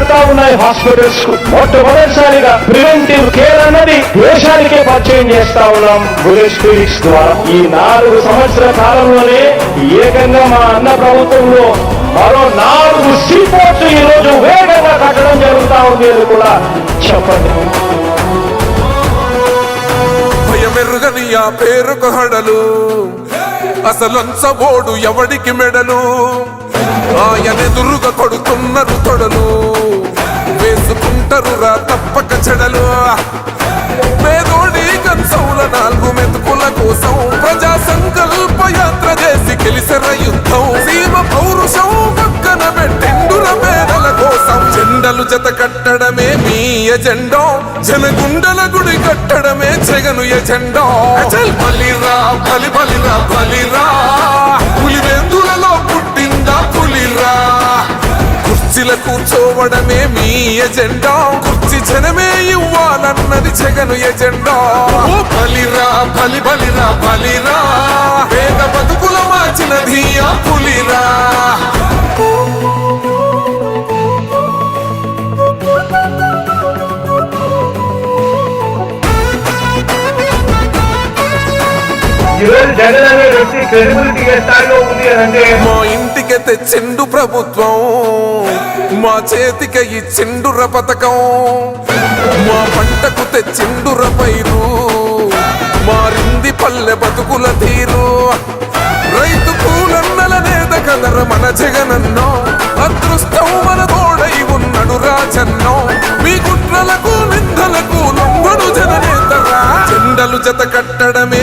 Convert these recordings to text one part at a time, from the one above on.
మారుతా ఉన్నాయి హాస్పిటల్స్కు మొట్టమొదటిసారిగా ప్రివెంటివ్ కేర్ అన్నది దేశానికే పరిచయం చేస్తా ఉన్నాం. బులెట్ క్లినిక్స్ ద్వారా. ఈ నాలుగు సంవత్సరాల కాలంలోనే ఏకంగా మా అన్న ప్రభుత్వంలో మరో నాలుగు సీపోర్ట్స్ ఈ రోజు వేగంగా కట్టడం జరుగుతా ఉంది అని కూడా చెప్పండి. భయమెరుగని ఆ పేరుకు హడలు. అసలంచబోడు ఎవడికి మెడలు? ఆయనెదురుగా కొడుతున్నారు తొడలు. వేసుకుంటారు తప్పక చెడలు. పేదోడి కంచౌల నాలుగు మెతుకుల కోసం ప్రజా సంకల్ప యాత్ర చేసి గెలిసిన యుద్ధం. సీమ పౌరుషం పక్కన పెట్టిండుల పేదల కోసం. జెండలు జత కట్టడమే మీ ఎజెండో. జనగుండల గుడి కట్టడమే జగను ఎజెండో. అచల్ బలిరా బలి బలిరా బలిరా. కుర్చీల కూర్చోవడమే మీ ఎజెండా. కుర్చీ జనమే ఇవ్వాలన్నది జగను ఎజెండా. బలిరా బలి బలిరా బలిరా. పేద బతుకుల మార్చినది ఆ పులిరా. ఈరోజు జగన్ అనే వ్యక్తి క్రెడిబిలిటీ ఏ స్థాయిలో ఉంది అని అంటే మా ఇంటికి తెచ్చిండు ప్రభుత్వం. మా చేతిక ఈ ఇచ్చిండుర పథకం మా పంటకు తెచ్చిండుర పైరు. మారింది పల్లె బతుకుల తీరు. రైతు కూలన్నల నేత కదర మన జగనన్నో. అదృష్టం మన తోడై ఉన్నడు రాజన్నో. మీ కుట్రలకు నిందలకు లొంగడు జననేతరా చెండలు జత కట్టడమే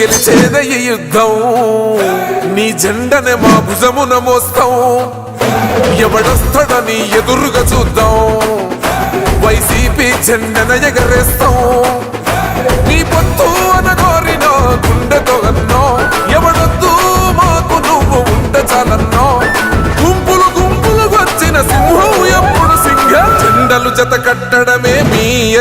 గెలిచేద ఈ యుద్ధం. నీ జెండనే మా భుజమున మోస్తాం. ఎవడొస్తాడని ఎదురుగా చూద్దాం. వైసీపీ జెండన ఎగరేస్తాం. నీ పొత్తు అనగోరిన గుండెతో అన్నో.